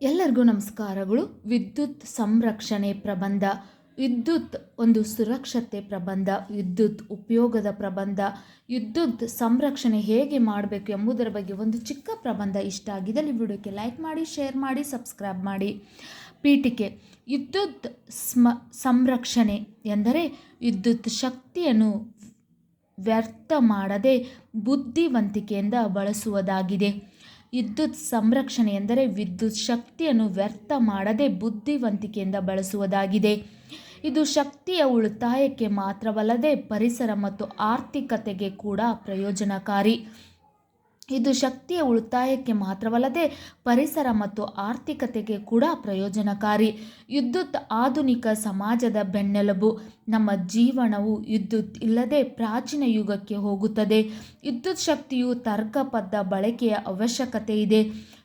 ಎಲ್ಲರಿಗೂ ನಮಸ್ಕಾರಗಳು. ವಿದ್ಯುತ್ ಸಂರಕ್ಷಣೆ ಪ್ರಬಂಧ, ವಿದ್ಯುತ್ ಒಂದು ಸುರಕ್ಷತೆ ಪ್ರಬಂಧ, ವಿದ್ಯುತ್ ಉಪಯೋಗದ ಪ್ರಬಂಧ, ವಿದ್ಯುತ್ ಸಂರಕ್ಷಣೆ ಹೇಗೆ ಮಾಡಬೇಕು ಎಂಬುದರ ಬಗ್ಗೆ ಒಂದು ಚಿಕ್ಕ ಪ್ರಬಂಧ ಇಷ್ಟ ಆಗಿದ್ದಲ್ಲಿ ವಿಡಿಯೋಕ್ಕೆ ಲೈಕ್ ಮಾಡಿ, ಶೇರ್ ಮಾಡಿ, ಸಬ್ಸ್ಕ್ರೈಬ್ ಮಾಡಿ. ಪೀಠಿಕೆ, ವಿದ್ಯುತ್ ಸ್ಮ ಸಂರಕ್ಷಣೆ ಎಂದರೆ ವಿದ್ಯುತ್ ಶಕ್ತಿಯನ್ನು ವ್ಯರ್ಥ ಮಾಡದೆ ಬುದ್ಧಿವಂತಿಕೆಯಿಂದ ಬಳಸುವುದಾಗಿದೆ. ವಿದ್ಯುತ್ ಸಂರಕ್ಷಣೆ ಎಂದರೆ ವಿದ್ಯುತ್ ಶಕ್ತಿಯನ್ನು ವ್ಯರ್ಥ ಮಾಡದೆ ಬುದ್ಧಿವಂತಿಕೆಯಿಂದ ಬಳಸುವುದಾಗಿದೆ. ಇದು ಶಕ್ತಿಯ ಉಳಿತಾಯಕ್ಕೆ ಮಾತ್ರವಲ್ಲದೆ ಪರಿಸರ ಮತ್ತು ಆರ್ಥಿಕತೆಗೆ ಕೂಡ ಪ್ರಯೋಜನಕಾರಿ. ಇದು ಶಕ್ತಿಯ ಉಳಿತಾಯಕ್ಕೆ ಮಾತ್ರವಲ್ಲದೆ ಪರಿಸರ ಮತ್ತು ಆರ್ಥಿಕತೆಗೆ ಕೂಡ ಪ್ರಯೋಜನಕಾರಿ. ವಿದ್ಯುತ್ ಆಧುನಿಕ ಸಮಾಜದ ಬೆನ್ನೆಲುಬು. ನಮ್ಮ ಜೀವನವು ವಿದ್ಯುತ್ ಇಲ್ಲದೆ ಪ್ರಾಚೀನ ಯುಗಕ್ಕೆ ಹೋಗುತ್ತದೆ. ವಿದ್ಯುತ್ ಶಕ್ತಿಯು ತರ್ಕಬದ್ಧ ಬಳಕೆಯ ಅವಶ್ಯಕತೆ ಇದೆ.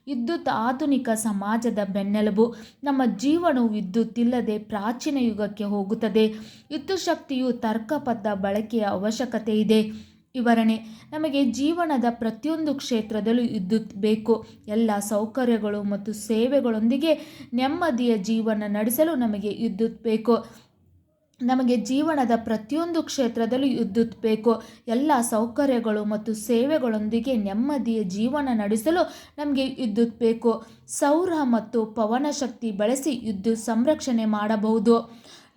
ವಿದ್ಯುತ್ ಆಧುನಿಕ ಸಮಾಜದ ಬೆನ್ನೆಲುಬು. ನಮ್ಮ ಜೀವನವು ವಿದ್ಯುತ್ ಇಲ್ಲದೆ ಪ್ರಾಚೀನ ಯುಗಕ್ಕೆ ಹೋಗುತ್ತದೆ. ವಿದ್ಯುತ್ ಶಕ್ತಿಯು ತರ್ಕಬದ್ಧ ಬಳಕೆಯ ಅವಶ್ಯಕತೆ ಇದೆ. ವಿವರಣೆ. ನಮಗೆ ಜೀವನದ ಪ್ರತಿಯೊಂದು ಕ್ಷೇತ್ರದಲ್ಲೂ ವಿದ್ಯುತ್ ಬೇಕು. ಎಲ್ಲ ಸೌಕರ್ಯಗಳು ಮತ್ತು ಸೇವೆಗಳೊಂದಿಗೆ ನೆಮ್ಮದಿಯ ಜೀವನ ನಡೆಸಲು ನಮಗೆ ವಿದ್ಯುತ್ ಬೇಕು. ನಮಗೆ ಜೀವನದ ಪ್ರತಿಯೊಂದು ಕ್ಷೇತ್ರದಲ್ಲೂ ವಿದ್ಯುತ್ ಬೇಕು. ಎಲ್ಲ ಸೌಕರ್ಯಗಳು ಮತ್ತು ಸೇವೆಗಳೊಂದಿಗೆ ನೆಮ್ಮದಿಯ ಜೀವನ ನಡೆಸಲು ನಮಗೆ ವಿದ್ಯುತ್ ಬೇಕು. ಸೌರ ಮತ್ತು ಪವನ ಶಕ್ತಿ ಬಳಸಿ ವಿದ್ಯುತ್ ಸಂರಕ್ಷಣೆ ಮಾಡಬಹುದು.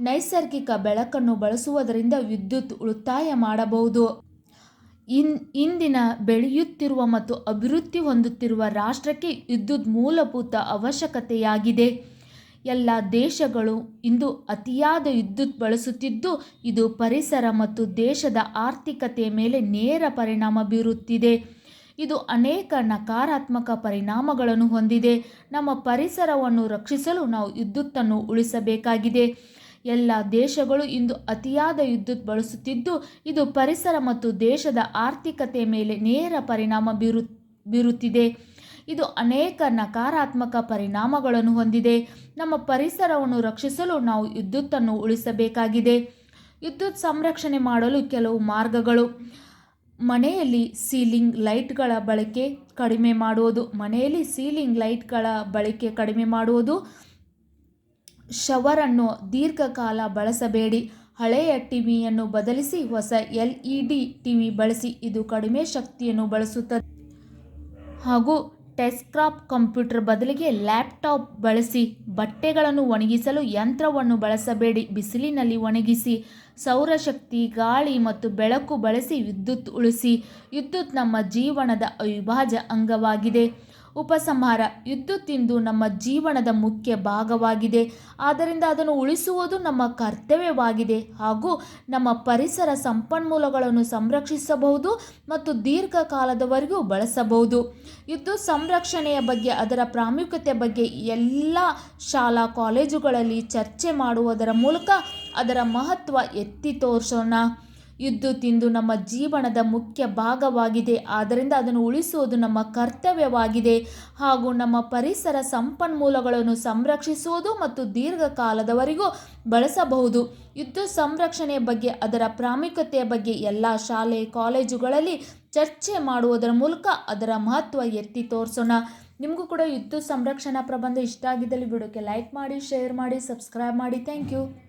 ನೈಸರ್ಗಿಕ ಬೆಳಕನ್ನು ಬಳಸುವುದರಿಂದ ವಿದ್ಯುತ್ ಉಳಿತಾಯ ಮಾಡಬಹುದು. ಇನ್, ಇಂದಿನ ಬೆಳೆಯುತ್ತಿರುವ ಮತ್ತು ಅಭಿವೃದ್ಧಿ ಹೊಂದುತ್ತಿರುವ ರಾಷ್ಟ್ರಕ್ಕೆ ವಿದ್ಯುತ್ ಮೂಲಭೂತ ಅವಶ್ಯಕತೆಯಾಗಿದೆ. ಎಲ್ಲ ದೇಶಗಳು ಇಂದು ಅತಿಯಾದ ವಿದ್ಯುತ್ ಬಳಸುತ್ತಿದ್ದು, ಇದು ಪರಿಸರ ಮತ್ತು ದೇಶದ ಆರ್ಥಿಕತೆಯ ಮೇಲೆ ನೇರ ಪರಿಣಾಮ ಬೀರುತ್ತಿದೆ. ಇದು ಅನೇಕ ನಕಾರಾತ್ಮಕ ಪರಿಣಾಮಗಳನ್ನು ಹೊಂದಿದೆ. ನಮ್ಮ ಪರಿಸರವನ್ನು ರಕ್ಷಿಸಲು ನಾವು ವಿದ್ಯುತ್ತನ್ನು ಉಳಿಸಬೇಕಾಗಿದೆ. ಎಲ್ಲ ದೇಶಗಳು ಇಂದು ಅತಿಯಾದ ವಿದ್ಯುತ್ ಬಳಸುತ್ತಿದ್ದು, ಇದು ಪರಿಸರ ಮತ್ತು ದೇಶದ ಆರ್ಥಿಕತೆ ಮೇಲೆ ನೇರ ಪರಿಣಾಮ ಬೀರು, ಬೀರುತ್ತಿದೆ. ಇದು ಅನೇಕ ನಕಾರಾತ್ಮಕ ಪರಿಣಾಮಗಳನ್ನು ಹೊಂದಿದೆ. ನಮ್ಮ ಪರಿಸರವನ್ನು ರಕ್ಷಿಸಲು ನಾವು ವಿದ್ಯುತ್ತನ್ನು ಉಳಿಸಬೇಕಾಗಿದೆ. ವಿದ್ಯುತ್ ಸಂರಕ್ಷಣೆ ಮಾಡಲು ಕೆಲವು ಮಾರ್ಗಗಳು. ಮನೆಯಲ್ಲಿ ಸೀಲಿಂಗ್ ಲೈಟ್ಗಳ ಬಳಕೆ ಕಡಿಮೆ ಮಾಡುವುದು. ಮನೆಯಲ್ಲಿ ಸೀಲಿಂಗ್ ಲೈಟ್ಗಳ ಬಳಕೆ ಕಡಿಮೆ ಮಾಡುವುದು. ಶವರನ್ನು ದೀರ್ಘಕಾಲ ಬಳಸಬೇಡಿ. ಹಳೆಯ ಟಿವಿಯನ್ನು ಬದಲಿಸಿ ಹೊಸ ಎಲ್ ಇ ಡಿ ಟಿವಿ ಬಳಸಿ, ಇದು ಕಡಿಮೆ ಶಕ್ತಿಯನ್ನು ಬಳಸುತ್ತದೆ. ಹಾಗೂ ಟೆಸ್ಕ್ರಾಪ್ ಕಂಪ್ಯೂಟರ್ ಬದಲಿಗೆ ಲ್ಯಾಪ್ಟಾಪ್ ಬಳಸಿ, ಬಟ್ಟೆಗಳನ್ನು ಒಣಗಿಸಲು ಯಂತ್ರವನ್ನು ಬಳಸಬೇಡಿ. ಬಿಸಿಲಿನಲ್ಲಿ ಒಣಗಿಸಿ ಸೌರಶಕ್ತಿ ಗಾಳಿ ಮತ್ತು ಬೆಳಕು ಬಳಸಿ ವಿದ್ಯುತ್ ಉಳಿಸಿ. ವಿದ್ಯುತ್ ನಮ್ಮ ಜೀವನದ ಅವಿಭಾಜ್ಯ ಅಂಗವಾಗಿದೆ. ಉಪಸಂಹಾರ ತಿಂದು ನಮ್ಮ ಜೀವನದ ಮುಖ್ಯ ಭಾಗವಾಗಿದೆ. ಆದ್ದರಿಂದ ಅದನ್ನು ಉಳಿಸುವುದು ನಮ್ಮ ಕರ್ತವ್ಯವಾಗಿದೆ ಹಾಗೂ ನಮ್ಮ ಪರಿಸರ ಸಂಪನ್ಮೂಲಗಳನ್ನು ಸಂರಕ್ಷಿಸಬಹುದು ಮತ್ತು ದೀರ್ಘಕಾಲದವರೆಗೂ ಬಳಸಬಹುದು. ಯುದ್ಧ ಸಂರಕ್ಷಣೆಯ ಬಗ್ಗೆ, ಅದರ ಪ್ರಾಮುಖ್ಯತೆ ಬಗ್ಗೆ ಎಲ್ಲ ಶಾಲಾ ಕಾಲೇಜುಗಳಲ್ಲಿ ಚರ್ಚೆ ಮಾಡುವುದರ ಮೂಲಕ ಅದರ ಮಹತ್ವ ಎತ್ತಿ ತೋರಿಸೋಣ. ವಿದ್ಯುತ್ ತಿಂದು ನಮ್ಮ ಜೀವನದ ಮುಖ್ಯ ಭಾಗವಾಗಿದೆ. ಆದ್ದರಿಂದ ಅದನ್ನು ಉಳಿಸುವುದು ನಮ್ಮ ಕರ್ತವ್ಯವಾಗಿದೆ. ಹಾಗೂ ನಮ್ಮ ಪರಿಸರ ಸಂಪನ್ಮೂಲಗಳನ್ನು ಸಂರಕ್ಷಿಸುವುದು ಮತ್ತು ದೀರ್ಘಕಾಲದವರೆಗೂ ಬಳಸಬಹುದು. ಯುದ್ಧ ಸಂರಕ್ಷಣೆಯ ಬಗ್ಗೆ, ಅದರ ಪ್ರಾಮುಖ್ಯತೆಯ ಬಗ್ಗೆ ಎಲ್ಲ ಶಾಲೆ, ಕಾಲೇಜುಗಳಲ್ಲಿ ಚರ್ಚೆ ಮಾಡುವುದರ ಮೂಲಕ ಅದರ ಮಹತ್ವ ಎತ್ತಿ ತೋರಿಸೋಣ. ನಿಮಗೂ ಕೂಡ ಯುದ್ಧ ಸಂರಕ್ಷಣಾ ಪ್ರಬಂಧ ಇಷ್ಟ ಆಗಿದ್ದಲ್ಲಿ ವಿಡಿಯೋಕ್ಕೆ ಲೈಕ್ ಮಾಡಿ, ಶೇರ್ ಮಾಡಿ, ಸಬ್ಸ್ಕ್ರೈಬ್ ಮಾಡಿ. Thank you.